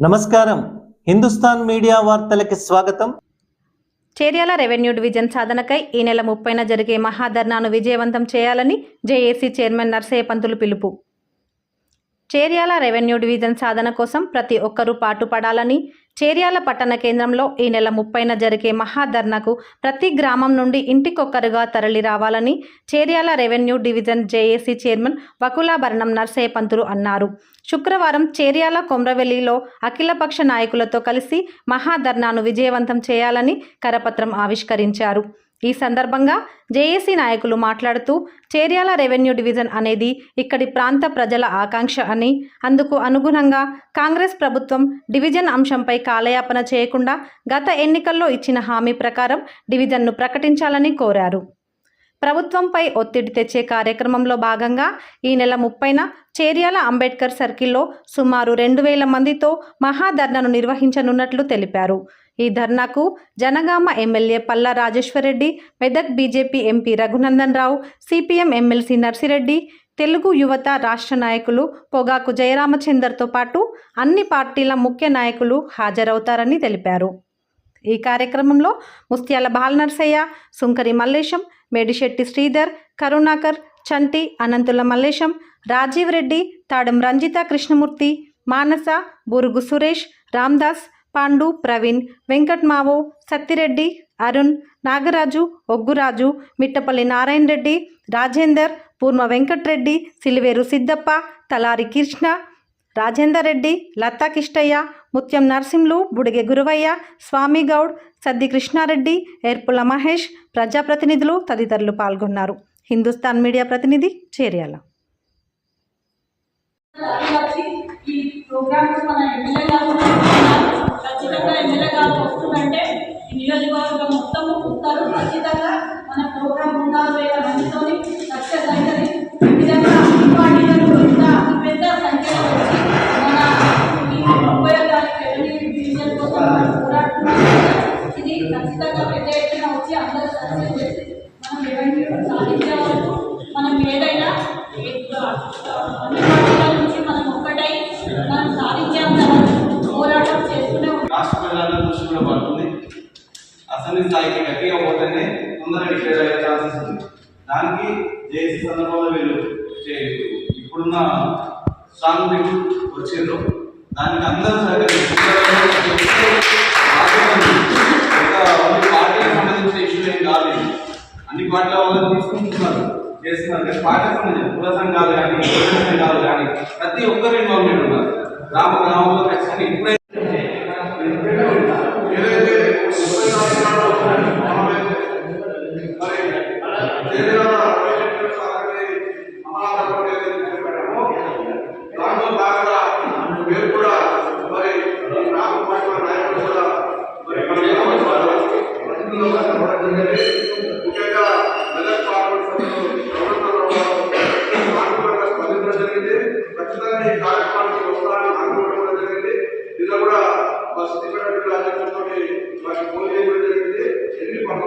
నమస్కారం. హిందుస్థాన్ మీడియా వార్తలకి స్వాగతం. Cheriyal revenue division సాధనకై ఈ నెల ముప్పైన జరిగే మహాధర్నాను విజయవంతం చేయాలని జేఏసీ చైర్మన్ నర్సయ్య పంతులు పిలుపు. చేర్యాల రెవెన్యూ డివిజన్ సాధన కోసం ప్రతి ఒక్కరూ పాటుపడాలని చేర్యాల పట్టణ కేంద్రంలో ఈ నెల ముప్పైన జరిగే మహాధర్నాకు ప్రతి గ్రామం నుండి ఇంటికొక్కరుగా తరలి రావాలని Cheriyal revenue division JAC chairman Vakulabharanam Narsaiah Panthulu అన్నారు. శుక్రవారం చేర్యాల కొమ్రవెల్లిలో అఖిలపక్ష నాయకులతో కలిసి మహాధర్నాను విజయవంతం చేయాలని కరపత్రం ఆవిష్కరించారు. ఈ సందర్భంగా జేఏసీ నాయకులు మాట్లాడుతూ చేర్యాల రెవెన్యూ డివిజన్ అనేది ఇక్కడి ప్రాంత ప్రజల ఆకాంక్ష అని అందుకు అనుగుణంగా కాంగ్రెస్ ప్రభుత్వం డివిజన్ అంశంపై కాలయాపన చేయకుండా గత ఎన్నికల్లో ఇచ్చిన హామీ ప్రకారం డివిజన్ను ప్రకటించాలని కోరారు. ప్రభుత్వంపై ఒత్తిడి తెచ్చే కార్యక్రమంలో భాగంగా ఈ నెల ముప్పైన చేర్యాల అంబేద్కర్ సర్కిల్లో సుమారు రెండు వేల మందితో మహాధర్నను నిర్వహించనున్నట్లు తెలిపారు. ఈ ధర్నాకు Jangaon MLA Palla Rajeshwarreddy Medak BJP MP Raghunandan Rao CPM MLC Narsireddy Telugu యువత రాష్ట్ర నాయకులు పొగాకు జయరామచందర్తో పాటు అన్ని పార్టీల ముఖ్య నాయకులు హాజరవుతారని తెలిపారు. ఈ కార్యక్రమంలో ముస్త్యాల బాలనర్సయ్య సుంకరి మల్లేశం మేడిశెట్టి శ్రీధర్ కరుణాకర్ చంటి అనంతుల మల్లేశం రాజీవ్ రెడ్డి తాడం రంజిత కృష్ణమూర్తి మానస బురుగు సురేష్ రామ్దాస్ పాండు ప్రవీణ్ వెంకట్ మావో సత్తిరెడ్డి అరుణ్ నాగరాజు ఒగ్గురాజు మిట్టపల్లి నారాయణ రెడ్డి రాజేందర్ పూర్మ వెంకట్రెడ్డి సిలివేరు సిద్దప్ప తలారి కృష్ణ రాజేందర్ రెడ్డి లతా కిష్టయ్య ముత్యం నరసింహులు బుడిగె గురువయ్య స్వామి గౌడ్ సద్ది కృష్ణారెడ్డి ఏర్పుల మహేష్ ప్రజాప్రతినిధులు తదితరులు పాల్గొన్నారు. హిందుస్థాన్ మీడియా ప్రతినిధి చేర్యాల. ఈ ఖచ్చితంగా ఎమ్మెల్యే గారు వస్తుందంటే ఈ నియోజకవర్గం మొత్తం వస్తారు ఖచ్చితంగా మన ప్రోగ్రామ్ ఉండాలి వేల మందితోని సక్సెస్ అవుతుంది దృష్టి కూడా పడుతుంది. అసెంబ్లీ స్థాయికి గట్టిగా పోతేనే తొందరగా డిక్లేర్ అయ్యే ఛాన్సెస్ ఉంది దానికి జేఏసీ సందర్భంలో వీళ్ళు ఇప్పుడున్న స్ట్రాంగ్ టీమ్ వచ్చిండ్రు. దానికి అందరూ పార్టీకి సంబంధించిన ఇష్యూ ఏం కాదు అన్ని పార్టీల వాళ్ళు తీసుకుంటున్నారు. చేస్తున్నారు కానీ పార్టీకి సంబంధించిన కుల సంఘాలు కానీ కుల సంఘాలు కానీ ప్రతి ఒక్కరు ఇన్వాల్వ్మెంట్ ఉన్నారు. గ్రామ గ్రామంలో ఖచ్చితంగా ఇప్పుడే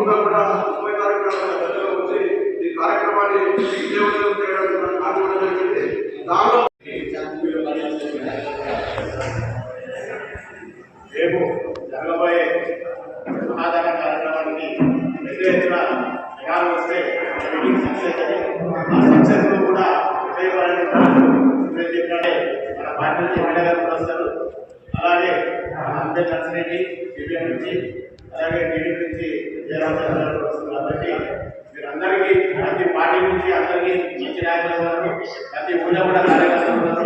ఎన్ని పనున్నా కూడా ముప్పై తారీఖు ప్రజలు వచ్చి ఈ కార్యక్రమాన్ని విజయవంతం చేయడానికి నాకు అనుకోవడం జరిగింది దానిలో రేపు జరగబోయే సమాధాన కార్యక్రమానికి పెద్ద ఎత్తున జనాలు వస్తే సక్సెస్ ఆ సక్సెస్లో కూడా విజయవాడని చెప్పినట్టే మన పార్టీ నుంచి ఎమ్మెల్యే గారు వస్తారు అలాగే నర్సిరెడ్డి నుంచి అలాగే టీడీపీ నుంచి జయరామచంద్ర గారు కాబట్టి మీరందరికీ ప్రతి పార్టీ నుంచి అందరికీ మంచి నాయకులు ఉన్నారు. ప్రతి ఊళ్ళో కూడా కార్యకర్తలు ఉన్నారు.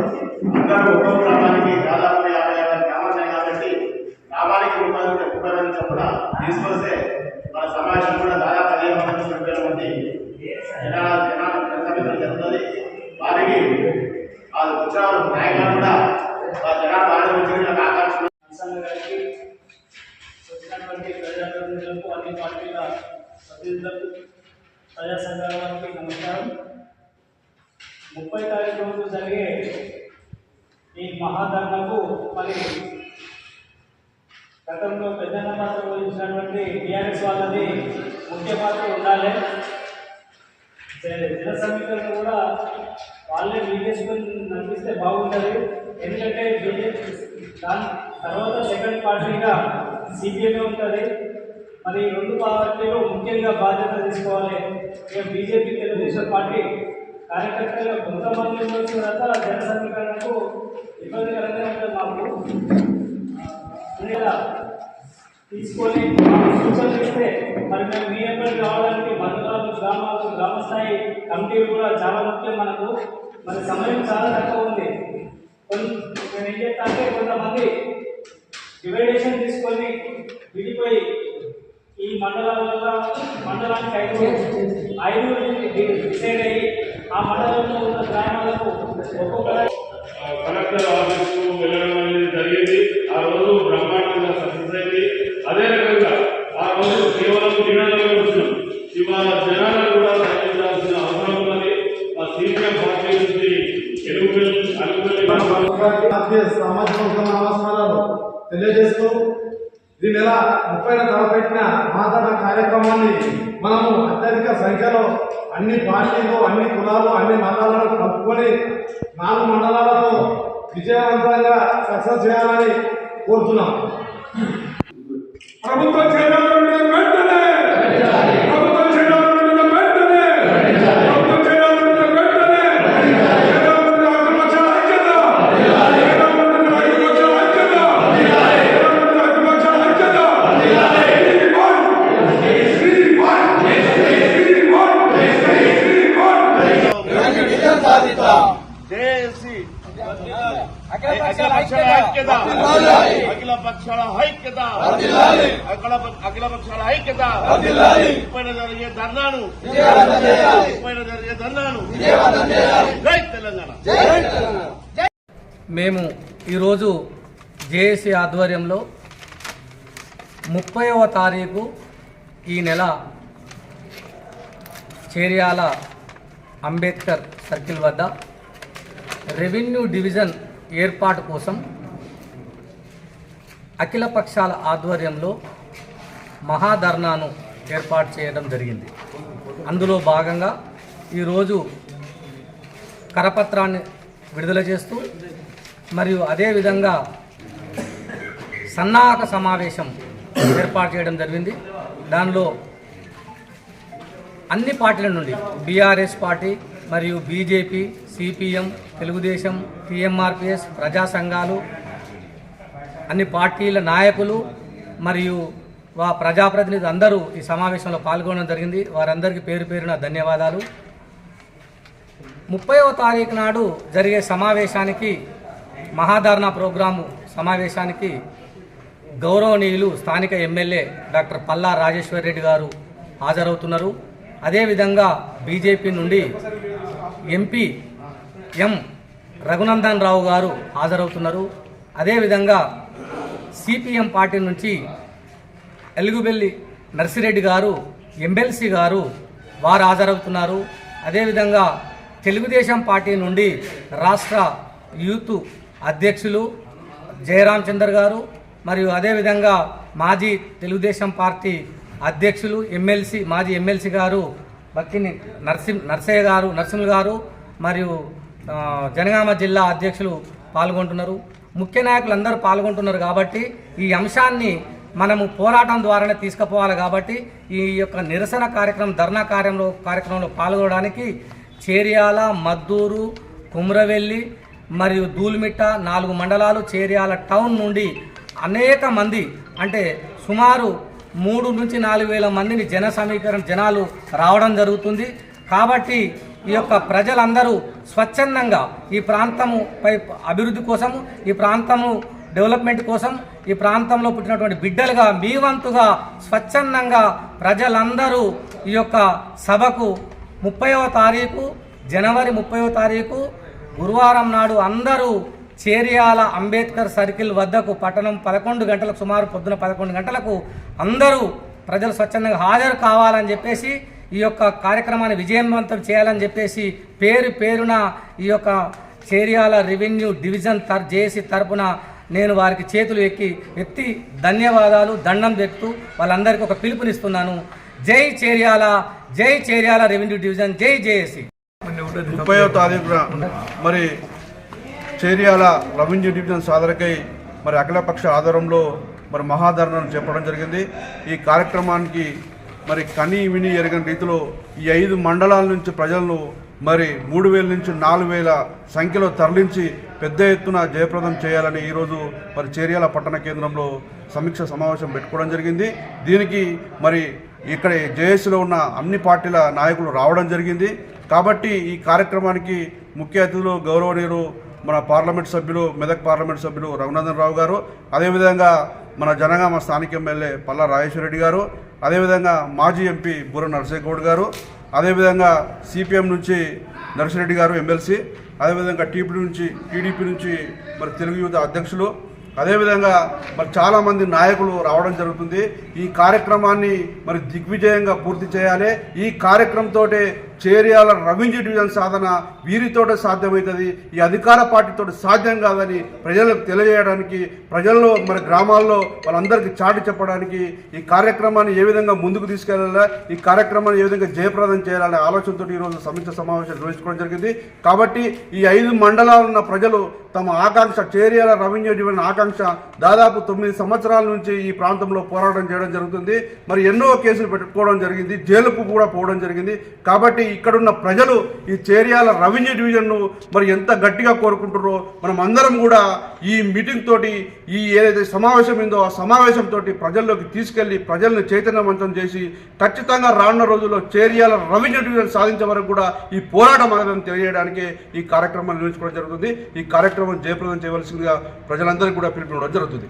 అందరూ గ్రామానికి దాదాపు యాభై యాభై గ్రామాలు కాబట్టి గ్రామానికి ముప్పై ముప్పై మంది చొప్పున తీసుకొస్తే మన సమాజం కూడా దాదాపు పదిహేను మంది మంది జరుగుతుంది. వారికి ఆ ఉత్సవాలు నాయకులు కూడా ఆ ప్రజాప్రతినిధులకు అన్ని పార్టీల ప్రతినిధులకు ప్రజా సంఘాల నమస్కారం. ముప్పై తారీఖు రోజు జరిగే ఈ మహాధర్మకు మరి గతంలో పెద్దన్న పాత్ర వహించినటువంటి టీఆర్ఎస్ వాళ్ళది ముఖ్య పాత్ర ఉండాలి. జన సమీకరణ కూడా వాళ్ళే బీజేపీ నడిపిస్తే బాగుంటుంది. ఎందుకంటే బీజేపీ దాని తర్వాత సెకండ్ పార్టీగా సిపిఎం ఉంటుంది. మరి ఈ రెండు పార్టీలు ముఖ్యంగా బాధ్యత తీసుకోవాలి. ఇక బీజేపీ తెలుగుదేశం పార్టీ కార్యకర్తలు కొంతమంది వచ్చిన తర్వాత జన సమీకరణకు ఇబ్బందికరంగా ఉంటుంది మాకు. తీసుకొని సూచనలు ఇస్తే మరి మేము మీ ఎక్కడికి రావడానికి మండలాలు గ్రామాలు గ్రామ స్థాయి కమిటీలు కూడా చాలా ముఖ్యం మనకు. మరి సమయం చాలా తక్కువ ఉంది. మేము ఏం చేస్తా అంటే కొంతమంది డివైడేషన్ తీసుకొని విడిపోయి ఈ మండలాలలో మండలానికి ఐదు ఐదు డిసైడ్ అయ్యి ఆ మండలంలో ఉన్న గ్రామాలకు ఒక్కొక్క కలెక్టర్ ఆఫీస్కు వెళ్ళడం అనేది జరిగింది. ఆ రోజు బ్రహ్మాండంగా సక్సెస్ అయింది. అదే రకంగా ఆ రోజు కేవలం జనాలుగా వచ్చినాం ఇవాళ జనాలను కూడా తగ్గించాల్సిన అవసరం ఉన్నది. ఆ సీపీఎం పార్టీ నుంచి జాతీయ సామాజిక నమస్కారాలు తెలియజేస్తూ ఈ నెల ముప్పై తలపెట్టిన మాతన కార్యక్రమాన్ని మనము అత్యధిక సంఖ్యలో అన్ని పార్టీలు అన్ని కులాలు అన్ని మండలాలను కలుపుకొని నాలుగు మండలాలతో విజయవంతంగా సక్సెస్ చేయాలని కోరుతున్నాం. ప్రభుత్వం చేయాలంటే పక్షాల ఐక్యత. అఖిల అఖిల పక్షాల ఐక్యత. ముప్పైన జరిగే ధర్నాను. ముప్పైన జరిగే ధర్నాను. జై తెలంగాణ. మేము ఈరోజు జేఏసీ ఆధ్వర్యంలో ముప్పైవ తారీఖు ఈ నెల చేర్యాల అంబేద్కర్ సర్కిల్ వద్ద రెవెన్యూ డివిజన్ ఏర్పాటు కోసం అఖిల పక్షాల ఆధ్వర్యంలో మహాధర్నాను ఏర్పాటు చేయడం జరిగింది. అందులో భాగంగా ఈరోజు కరపత్రాన్ని విడుదల చేస్తూ మరియు అదేవిధంగా సన్నాహక సమావేశం ఏర్పాటు చేయడం జరిగింది. దానిలో అన్ని పార్టీల నుండి బీఆర్ఎస్ పార్టీ మరియు బీజేపీ సిపిఎం తెలుగుదేశం టీఎంఆర్పిఎస్ ప్రజా సంఘాలు అన్ని పార్టీల నాయకులు మరియు వా ప్రజాప్రతినిధులు అందరూ ఈ సమావేశంలో పాల్గొనడం జరిగింది. వారందరికీ పేరు పేరున ధన్యవాదాలు. ముప్పైవ తారీఖు నాడు జరిగే సమావేశానికి మహాధారణ ప్రోగ్రాము సమావేశానికి గౌరవనీయులు స్థానిక ఎమ్మెల్యే డాక్టర్ పల్లా రాజేశ్వర్ రెడ్డి గారు హాజరవుతున్నారు. అదేవిధంగా బీజేపీ నుండి ఎంపీ ఎం రఘునందన్ రావు గారు హాజరవుతున్నారు. అదేవిధంగా సిపిఎం పార్టీ నుంచి ఎలుగుబెల్లి నర్సిరెడ్డి గారు ఎమ్మెల్సీ గారు వారు హాజరవుతున్నారు. అదేవిధంగా తెలుగుదేశం పార్టీ నుండి రాష్ట్ర యూత్ అధ్యక్షులు జయరాం చందర్ గారు మరియు అదేవిధంగా మాజీ తెలుగుదేశం పార్టీ అధ్యక్షులు ఎమ్మెల్సీ మాజీ ఎమ్మెల్సీ గారు బక్కిని నర్సిం నర్సయ్య గారు నరసింహులు గారు మరియు జనగామ జిల్లా అధ్యక్షులు పాల్గొంటున్నారు. ముఖ్య నాయకులు అందరూ పాల్గొంటున్నారు కాబట్టి ఈ అంశాన్ని మనము పోరాటం ద్వారానే తీసుకుపోవాలి కాబట్టి ఈ యొక్క నిరసన కార్యక్రమం ధర్నా కార్యంలో కార్యక్రమంలో పాల్గొనడానికి చేర్యాల మద్దూరు కుమ్రవెల్లి మరియు దూల్మిట్ట నాలుగు మండలాలు చేర్యాల టౌన్ నుండి అనేక మంది అంటే సుమారు మూడు నుంచి నాలుగు వేల మందిని జన సమీకరణ జనాలు రావడం జరుగుతుంది. కాబట్టి ఈ యొక్క ప్రజలందరూ స్వచ్ఛందంగా ఈ ప్రాంతముపై అభివృద్ధి కోసము ఈ ప్రాంతము డెవలప్మెంట్ కోసం ఈ ప్రాంతంలో పుట్టినటువంటి బిడ్డలుగా మీ వంతుగా స్వచ్ఛందంగా ప్రజలందరూ ఈ యొక్క సభకు ముప్పైవ తారీఖు జనవరి ముప్పైవ తారీఖు గురువారం నాడు అందరూ చేరియాల అంబేద్కర్ సర్కిల్ వద్దకు పట్టణం పదకొండు గంటలకు సుమారు పొద్దున పదకొండు గంటలకు అందరూ ప్రజలు స్వచ్ఛందంగా హాజరు కావాలని చెప్పేసి ఈ యొక్క కార్యక్రమాన్ని విజయవంతం చేయాలని చెప్పేసి పేరు పేరున ఈ యొక్క చేరియాల రెవెన్యూ డివిజన్ తర్ జేసి తరపున నేను వారికి చేతులు ఎక్కి ఎత్తి ధన్యవాదాలు దండం పెడుతూ వాళ్ళందరికీ ఒక పిలుపునిస్తున్నాను. జై చేర్యాల జై చేర్యాల రెవెన్యూ డివిజన్ జై జేఏసీ. ముప్పైవ తారీఖున మరి చేరియాల రెవెన్యూ డివిజన్ సాధనకై మరి అఖిలపక్ష ఆధారంలో మరి మహాధరణను చెప్పడం జరిగింది. ఈ కార్యక్రమానికి మరి కని విని ఎరగని రీతిలో ఈ ఐదు మండలాల నుంచి ప్రజలను మరి మూడు వేల నుంచి నాలుగు వేల సంఖ్యలో తరలించి పెద్ద ఎత్తున జయప్రదం చేయాలని ఈరోజు మరి చేర్యాల పట్టణ కేంద్రంలో సమీక్ష సమావేశం పెట్టుకోవడం జరిగింది. దీనికి మరి ఇక్కడ జేఏసీలో ఉన్న అన్ని పార్టీల నాయకులు రావడం జరిగింది. కాబట్టి ఈ కార్యక్రమానికి ముఖ్య అతిథులు గౌరవనీయులు మన పార్లమెంట్ సభ్యులు మెదక్ పార్లమెంట్ సభ్యులు రఘునందన్ రావు గారు. అదేవిధంగా మన జనగామ స్థానిక ఎమ్మెల్యే పల్లా రాజేశ్వర రెడ్డి గారు అదేవిధంగా మాజీ ఎంపీ బుర్ర నరసింహగౌడ్ గారు అదేవిధంగా సిపిఎం నుంచి నరసిరెడ్డి గారు ఎమ్మెల్సీ అదేవిధంగా టీపీ నుంచి టీడీపీ నుంచి మరి తెలుగు యువత అధ్యక్షులు అదేవిధంగా మరి చాలామంది నాయకులు రావడం జరుగుతుంది. ఈ కార్యక్రమాన్ని మరి దిగ్విజయంగా పూర్తి చేయాలి. ఈ కార్యక్రమంతో చేరియాల రెవెన్యూ డివిజన్ సాధన వీరితోటే సాధ్యమవుతుంది. ఈ అధికార పార్టీతో సాధ్యం కాదని ప్రజలకు తెలియజేయడానికి ప్రజల్లో మన గ్రామాల్లో వాళ్ళందరికీ చాటి చెప్పడానికి ఈ కార్యక్రమాన్ని ఏ విధంగా ముందుకు తీసుకెళ్ళాలా ఈ కార్యక్రమాన్ని ఏ విధంగా జయప్రదం చేయాలనే ఆలోచనతో ఈరోజు సమీక్ష సమావేశం నిర్వహించుకోవడం జరిగింది. కాబట్టి ఈ ఐదు మండలాలు ఉన్న ప్రజలు తమ ఆకాంక్ష చేరియాల రెవెన్యూ డివిజన్ ఆకాంక్ష దాదాపు తొమ్మిది సంవత్సరాల నుంచి ఈ ప్రాంతంలో పోరాటం చేయడం జరుగుతుంది. మరి ఎన్నో కేసులు పెట్టుకోవడం జరిగింది. జైలుకు కూడా పోవడం జరిగింది. కాబట్టి ఇక్కడున్న ప్రజలు ఈ చేరియాల రెవెన్యూ డివిజన్ను మరి ఎంత గట్టిగా కోరుకుంటారో మనం అందరం కూడా ఈ మీటింగ్ తోటి ఈ ఏదైతే సమావేశం ఉందో ఆ సమావేశంతో ప్రజల్లోకి తీసుకెళ్ళి ప్రజల్ని చైతన్యవంతం చేసి ఖచ్చితంగా రానున్న రోజుల్లో చేరియాల రెవెన్యూ డివిజన్ సాధించే వరకు కూడా ఈ పోరాటం అనేది తెలియజేయడానికి ఈ కార్యక్రమాన్ని నిర్వహించుకోవడం జరుగుతుంది. ఈ కార్యక్రమం జయప్రదం చేయవలసిందిగా ప్రజలందరికీ కూడా పిలుపునివ్వడం జరుగుతుంది.